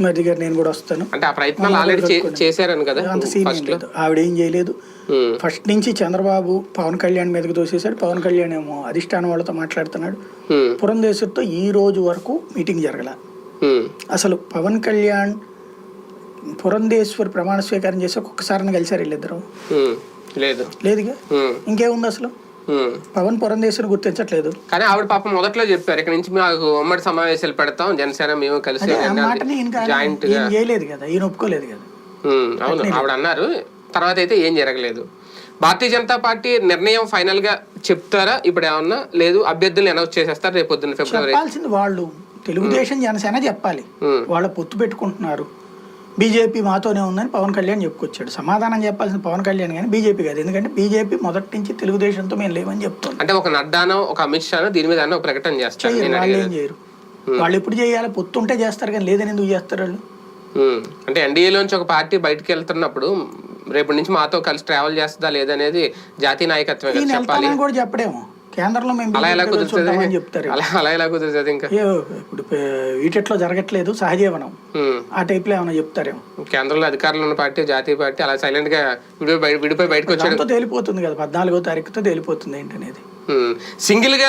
మరి గారు నేను కూడా వస్తాను. అంటే ఆ ప్రయత్నాలు ఆల్రెడీ చేశారని కదా? అంత సీన్ లేదు. ఆవిడ ఏం చేయలేదు. ఫస్ట్ నుంచి చంద్రబాబు పవన్ కళ్యాణ్ మీదకి దోసేశాడు పవన్ కళ్యాణ్ ఏమో అధిష్టానం వాళ్ళతో మాట్లాడుతున్నాడు. పురంధేశ్వరితో ఈ రోజు వరకు మీటింగ్ జరగల. అసలు పవన్ కళ్యాణ్ పురంధేశ్వరి ప్రమాణ స్వీకారం చేసి ఒక్కొక్కసారి కలిసారు వీళ్ళిద్దరు. లేదు. లేదుగా? ఇంకేముంది అసలు. పవన్ పురంధేశ్వరి గుర్తించట్లేదు. కానీ ఆవిడ పాపం మొదట్లో చెప్పారు ఇక్కడ నుంచి మాకు ఉమ్మడి సమావేశాలు పెడతాం జనసేన మేము కలిసి జాయింట్ చేయలేదు కదా ఈయన ఒప్పుకోలేదు కదా. అవును ఆవిడ అన్నారు. తర్వాత అయితే ఏం జరగలేదు. భారతీయ జనతా పార్టీ నిర్ణయం ఫైనల్గా చెప్తారా? ఇప్పుడు ఏమన్నా? లేదు అభ్యర్థులను అనౌన్స్ చేసేస్తారు రేపు పొద్దున్న ఫిబ్రవరి వాళ్ళు. తెలుగుదేశం జనసేన చెప్పాలి. వాళ్ళ పొత్తు పెట్టుకుంటున్నారు. బీజేపీ మాతోనే ఉందని పవన్ కళ్యాణ్ చెప్పుకొచ్చాడు. సమాధానం చెప్పాల్సిన పవన్ కళ్యాణ్ కానీ బీజేపీ కాదు. ఎందుకంటే బీజేపీ మొదటి నుంచి తెలుగుదేశంతో మేము లేవని చెప్తుంది. అంటే ఒక నడ్డానో ఒక అమిత్ షానో దీని మీద ఒక ప్రకటన చేస్తారు? వాళ్ళు. ఏం చేయరు. వాళ్ళు ఎప్పుడు చేయాలి? పొత్తు ఉంటే చేస్తారు కానీ లేదని ఎందుకు చేస్తారు వాళ్ళు? అంటే ఎన్డీఏలోంచి ఒక పార్టీ బయటకు వెళ్తున్నప్పుడు రేపటి నుంచి మాతో కలిసి ట్రావెల్ చేస్తుందా లేదనేది జాతీయ ఈయన చెప్పాలి. కూడా చెప్పడేమో. కేంద్రంలో మేము అలా ఎలా కుదురుతుంది? చెప్తారు. అలా అలా ఎలా కుదురుతుంది ఇంకా? ఇప్పుడు వీటిట్లో జరగట్లేదు సహజీవనం. ఆ టైప్లో ఏమైనా చెప్తారేమో. కేంద్రంలో అధికారులు ఉన్న పార్టీ జాతీయ పార్టీ అలా సైలెంట్గా విడిపోయి బయట- విడిపోయి బయటకు వచ్చాడు. తేలిపోతుంది కదా పద్నాలుగో తారీఖుతో తేలిపోతుంది ఏంటనేది. సింగిల్గా